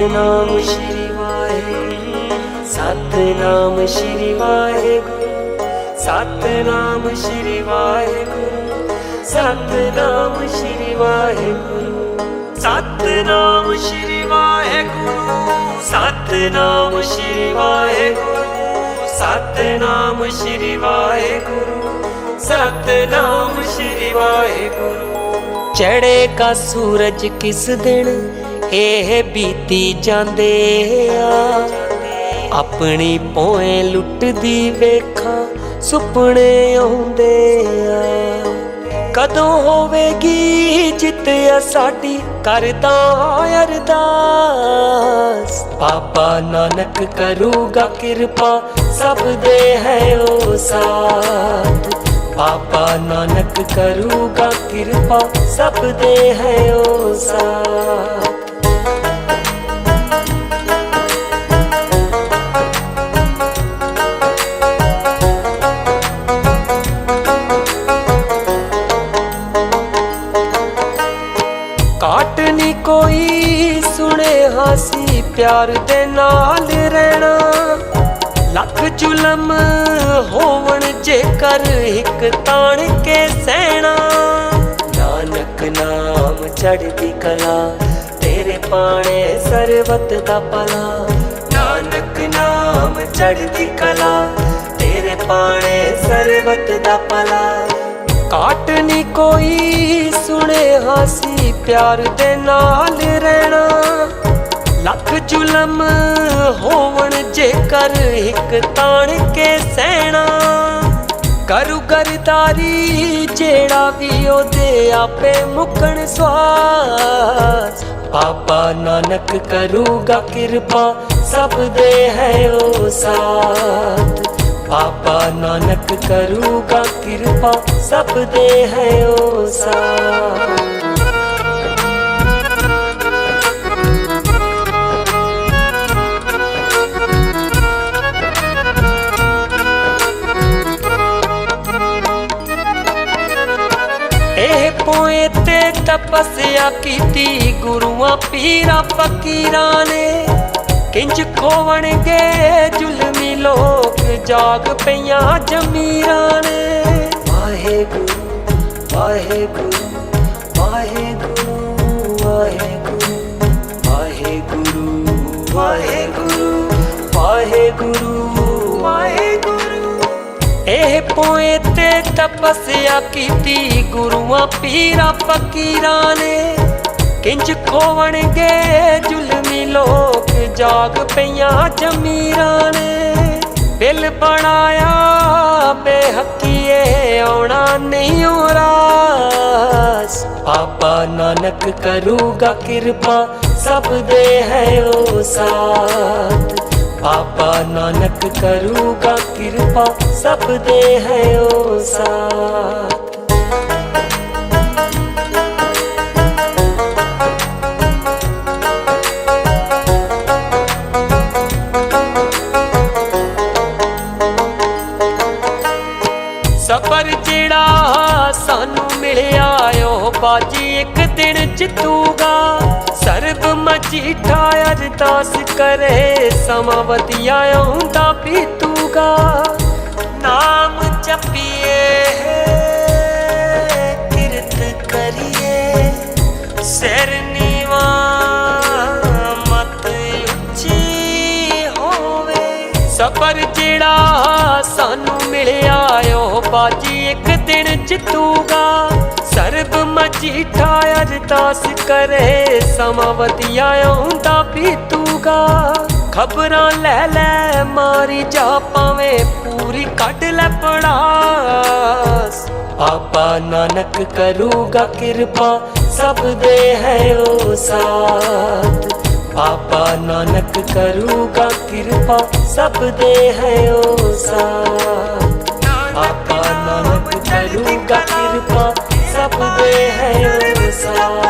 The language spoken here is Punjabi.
ਸਤਨਾਮ ਸ਼੍ਰੀ ਵਾਹਿਗੁਰੂ, ਸਤਨਾਮ ਸ਼੍ਰੀ ਵਾਹਿਗੁਰੂ, ਸਤਨਾਮ ਸ਼੍ਰੀ ਵਾਹਿਗੁਰੂ, ਸਤਨਾਮ ਸ਼੍ਰੀ ਵਾਹਿਗੁਰੂ, ਸਤਨਾਮ ਸ਼੍ਰੀ ਵਾਹਿਗੁਰੂ, ਸਤਨਾਮ ਸ਼੍ਰੀ ਵਾਹਿਗੁਰੂ, ਸਤਨਾਮ ਸ਼੍ਰੀ ਵਾਹਿਗੁਰੂ, ਸਤਨਾਮ ਸ਼੍ਰੀ ਵਾਹਿਗੁਰੂ। ਚੜੇ ਕਾ ਸੂਰਜ ਕਿਸ ਦਿਨ ਇਹ ਬੀਤੀ ਜਾਂਦੇ ਆ। ਆਪਣੀ ਪੋਏ ਲੁੱਟਦੀ ਵੇਖਾਂ, ਸੁਪਨੇ ਆਉਂਦੇ ਆ। ਕਦੋਂ ਹੋਵੇਗੀ ਜਿੱਤਿਆ ਸਾਡੀ? ਕਰਦਾ ਅਰਦਾਸ। ਬਾਬਾ ਨਾਨਕ ਕਰੂਗਾ ਕਿਰਪਾ, ਸਭ ਦੇ ਹੈ ਉਹ ਸਾਥ। ਪਾਪਾ ਨਾਨਕ ਕਰੂਗਾ ਕਿਰਪਾ, ਸਭ ਦੇ ਹੈ ਉਹ ਸਾਥ। ਸੁਣੇ ਹਾਸੀ ਪਿਆਰ ਦੇ ਨਾਲ ਰਹਿਣਾ। ਲੱਖ ਜ਼ੁਲਮ ਹੋਵਣ ਜੇਕਰ ਇੱਕ ਤਾਣ ਕੇ ਸਹਿਣਾ। ਨਾਨਕ ਨਾਮ ਚੜ੍ਹਦੀ ਕਲਾ, ਤੇਰੇ ਪਾਣੇ ਸਰਬਤ ਦਾ ਭਲਾ। ਨਾਨਕ ਨਾਮ ਚੜ੍ਹਦੀ ਕਲਾ, ਤੇਰੇ ਪਾਣੇ ਸਰਬਤ ਦਾ ਭਲਾ। ਕਾਟ ਨੀ ਕੋਈ ਸੁਣੇ ਹਾਸੀ ਪਿਆਰ ਦੇ ਨਾਲ ਰਹਿਣਾ। ਲੱਖ ਜ਼ੁਲਮ ਹੋਵਣ ਜੇਕਰ ਇੱਕ ਤਾਣ ਕੇ ਸਹਿਣਾ। ਕਰੂ ਗਰਦਾਰੀ ਜਿਹੜਾ ਵੀ ਉਹਦੇ ਆਪੇ ਮੁਕਣ ਸਵਾਸ। ਪਾਪਾ ਨਾਨਕ ਕਰੂਗਾ ਕਿਰਪਾ, ਸਭ ਦੇ ਹੈ ਉਹ ਸਾਥ। ਪਾਪਾ ਨਾਨਕ ਕਰੂਗਾ ਕਿਰਪਾ, ਸਭ ਦੇ ਹੈ ਉਹ ਸਾਥ। ਤਪੱਸਿਆ ਕੀਤੀ ਗੁਰੂਆਂ ਪੀਰਾਂ ਫਕੀਰਾਂ ਨੇ। ਕਿੰਜ ਖੋਵਣਗੇ ਜ਼ੁਲਮੀ ਲੋਕ, ਜਾਗ ਪਈਆਂ ਜ਼ਮੀਰਾਂ ਨੇ। ਵਾਹਿਗੁਰੂ ਵਾਹਿਗੁਰੂ ਵਾਹਿਗੁਰੂ ਵਾਹਿਗੁਰੂ ਵਾਹਿਗੁਰੂ ਵਾਹਿਗੁਰੂ ਵਾਹਿਗੁਰੂ। ਇਹ ਪੋਏ ਤੇ ਤਪੱਸਿਆ ਕੀਤੀ, ਗੁਰੂਆਂ, ਪੀਰਾ, ਫਕੀਰਾਂ ਨੇ। ਕਿੰਜ ਖੋਵਣਗੇ ਜ਼ੁਲਮੀ ਲੋਕ, ਜਾਗ ਪਈਆਂ ਜਮੀਰਾਂ ਨੇ। ਬਿਲ ਬਣਾਇਆ ਬੇਹਕੀਏ ਆਉਣਾ ਨਹੀਂ ਰਾਸ। ਪਾਪਾ ਨਾਨਕ ਕਰੂਗਾ ਕਿਰਪਾ, ਸਭ ਦੇ ਹੈ ਉਹ ਸਾਥ। ਪਾਪਾ ਨਾਨਕ ਕਰੂਗਾ ਕਿਰਪਾ, ਸਭ ਦੇ ਹੈ ਉਹ ਸਾਥ। ਸਬਰ ਜਿਹੜਾ ਸਾਨੂੰ ਮਿਲਿਆ ਓ ਬਾਜੀ ਇੱਕ ਦਿਨ ਜਿੱਤੂਗਾ। ਸਰਬ ਮਜੀਠਾ ਅਰਦਾਸ ਕਰੇ, ਸਮਾਂ ਵਧੀਆ ਆਉਂਦਾ ਬੀਤੂਗਾ। ਨਾਮ ਜਪੀਏ। ਸਬਰ ਜਿਹੜਾ ਸਾਨੂੰ ਮਿਲਿਆ, ਓ ਬਾਜੀ ਇੱਕ ਦਿਨ ਜਿੱਤੂਗਾ। ਸਰਬ ਮਜੀਠਾ ਅਰਦਾਸ ਕਰੇ, ਸਮਾਂ ਵਧੀਆ ਆਉਂਦਾ ਬੀਤੂਗਾ। ਖਬਰਾਂ ਲੈ ਲੈ ਮਾਰੀ ਜਾ ਪਾਵੇਂ ਪੂਰੀ ਕੱਢ ਲੈ ਪੜਾਸ। ਪਾਪਾ ਨਾਨਕ ਕਰੂਗਾ ਕਿਰਪਾ, ਸਭ ਦੇ ਹੈ ਉਹ ਸਾਥ। ਪਾਪਾ ਨਾਨਕ ਕਰੂਗਾ ਕਿਰਪਾ, ਸਭ ਦੇ ਹੈ ਓਸਾ ਪਾਪਾ ਨਾਨਕ ਕਰੂਗਾ ਕਿਰਪਾ, ਸਭ ਦੇ ਹੈ ਓਸਾ